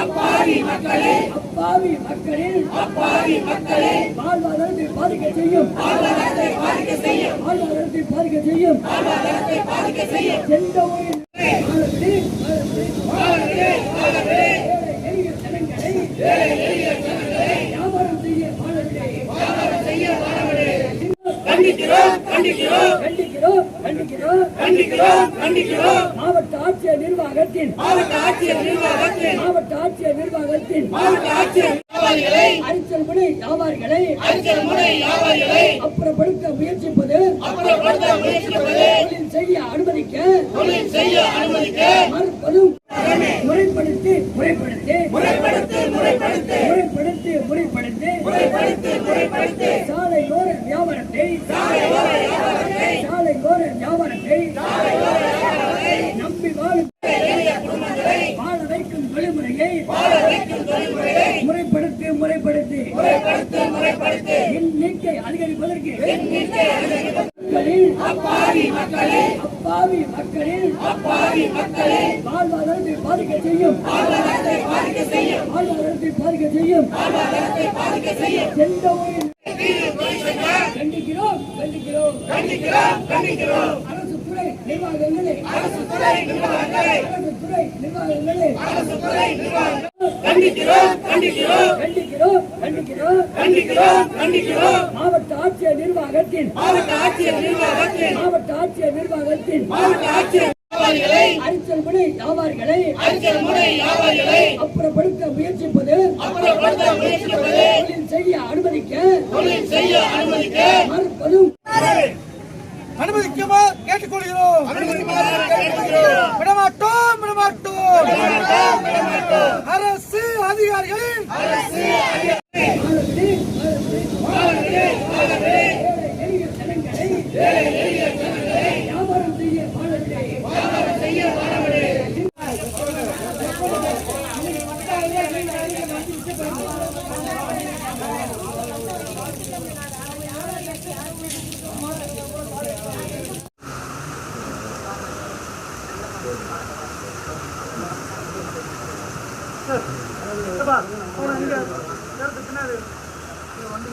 அப்பாவி மக்களே அப்பாவி மக்களின் அப்பாவி மக்களே. வாழ்வாதாரத்தை பாதிக்க செய்யும். வாழ்வாதாரத்தை பாதிக்க செய்யும். வாழ்வாதாரத்தை பாதிக்க செய்யும். வாழ்வாதாரத்தை பாதிக்க செய்யும். எந்த ஒரு வியாபாரம் செய்ய. கண்டிக்கிறோம் கண்டிக்கிறோம். கண்டிக்கிறோம் கண்டிக்கிறோம் கண்டிக்கிறோம். கண்டிக்கிறோம் மாவட்ட ஆட்சியர் நிர்வாகத்தின் மாவட்ட ஆட்சியர் நிர்வாகத்தின் மாவட்ட ஆட்சியர் நிர்வாகத்தின் மாவட்ட ஆட்சியர் வியாபாரிகளை அரிச்சல் முனை வியாபாரிகளை அப்புறப்படுத்த முயற்சிப்பது அப்புறப்படுத்த முயற்சிப்பது தொழில் செய்ய அனுமதிக்க தொழில் செய்ய அனுமதிக்க மறுப்பதும் முறைப்படுத்தி முறைப்படுத்தி முறைப்படுத்து முறைப்படுத்து முறைப்படுத்தி முறைப்படுத்தி முறைப்படுத்து முறைப்படுத்து சாலையோர வியாபாரத்தை சாலையோர முறைப்படுத்தி எண்ணிக்கை அதிகரிப்பதற்கு மக்களின் அப்பாவி மக்களே. அப்பாவி மக்களின் அப்பாவி மக்களே. வாழ்வாதாரத்தை பாதிக்க செய்யும். வாழ்வாதாரத்தை பாதிக்க செய்யும். எந்த ஒரு கண்டிக்கிறோம் கண்டிக்கிறோம். கண்டிக்கிறோம் கண்டிக்கிறோம். நிர்வாகங்களை அரசு துறை நிர்வாகங்களை. அரசு துறை நிர்வாகங்களை. அரசு துறை நிர்வாகங்களை. கண்டிக்கிறோம் கண்டிக்கிறோம். கண்டிக்கிறோம் கண்டிக்கிறோம். கண்டிக்கிறோம் கண்டிக்கிறோம். மாவட்ட ஆட்சியர் நிர்வாகத்தின். மாவட்ட ஆட்சியர் நிர்வாகத்தின். மாவட்ட ஆட்சியர் நிர்வாகத்தின். மாவட்ட ஆட்சியர் வியாபாரிகளை அரிச்சல் முனை வியாபாரிகளை அரசியல் முறை வியாபாரிகளை அப்புறப்படுத்த முயற்சிப்பது. அப்புறப்படுத்த முயற்சிப்பது. தொழில் செய்ய அனுமதிக்க. தொழில் செய்ய அனுமதிக்க. மறுப்பதும். அனுமதிக்குமா? கேட்டுக்கொள்கிறோம். விடமாட்டோம் விடமாட்டோம். அரசு அதிகாரிகளின் வாழவிடு, வண்டி